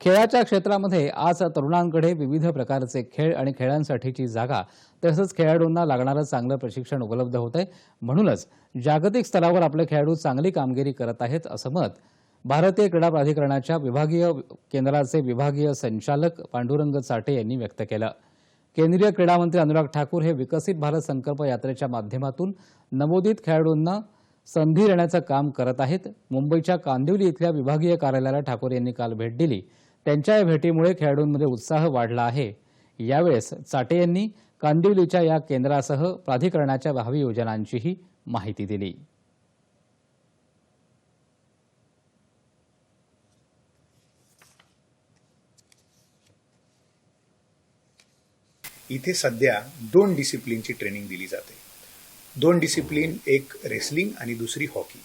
खेळाच्या क्षेत्रामध्ये आज तरुणांकडे विविध प्रकारचे खेळ आणि खेळांसाठीची जागा तसंच खेळाडूंना लागणारं चांगलं प्रशिक्षण उपलब्ध होत आहे म्हणूनच जागतिक स्तरावर आपले खेळाडू चांगली कामगिरी करत आहेत असं मत भारतीय क्रीडा प्राधिकरणाच्या विभागीय केंद्राचे विभागीय संचालक पांडुरंग चाटे यांनी व्यक्त केलं. केंद्रीय क्रीडामंत्री अनुराग ठाकूर हे विकसित भारत संकल्प यात्रेच्या माध्यमातून नवोदित खेळाडूंना संधी देण्याचं काम करत आहेत. मुंबईच्या कांदिवली इथल्या विभागीय कार्यालयाला ठाकूर यांनी काल भेट दिली. त्यांच्या या भेटीमुळे खेळाडूंमध्ये उत्साह वाढला आहे. यावेळेस चाटे यांनी कांदिवलीच्या या केंद्रासह प्राधिकरणाच्या भावी योजनांचीही माहिती दिली. इथे सध्या दोन डिसिप्लिनची ट्रेनिंग दिली जाते. दोन डिसिप्लिन एक रेसलिंग आणि दुसरी हॉकी.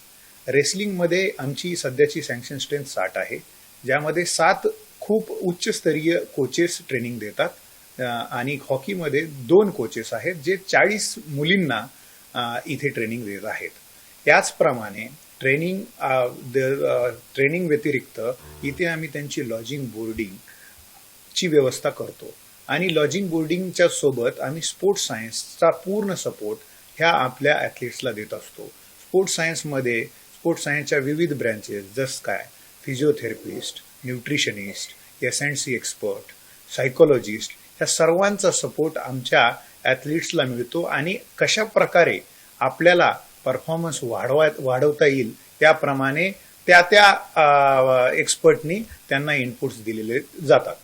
रेसलिंगमध्ये आमची सध्याची सँक्शन स्ट्रेंथ साठ आहे. ज्यामध्ये सात खूप उच्चस्तरीय कोचेस ट्रेनिंग देतात. आणि हॉकीमध्ये दोन कोचेस आहेत जे चाळीस मुलींना इथे ट्रेनिंग देत आहेत. त्याचप्रमाणे ट्रेनिंग ट्रेनिंग व्यतिरिक्त इथे आम्ही त्यांची लॉजिंग बोर्डिंग ची व्यवस्था करतो. आणि लॉजिंग बोर्डिंगच्या सोबत आम्ही स्पोर्ट्स सायन्सचा पूर्ण सपोर्ट ह्या आपल्या ॲथलीट्सला देत असतो. स्पोर्ट्स सायन्समध्ये स्पोर्ट्स सायन्सच्या विविध ब्रँचेस जसं काय physiotherapist nutritionist S and C expert psychologist ह्या सर्वांचा सपोर्ट आमच्या ॲथलीट्सला मिळतो आणि कशा प्रकारे आपल्याला परफॉर्मन्स वाढवा वाढवता येईल त्याप्रमाणे त्या त्या एक्सपर्टनी त्यांना इनपुट्स दिलेले जातात.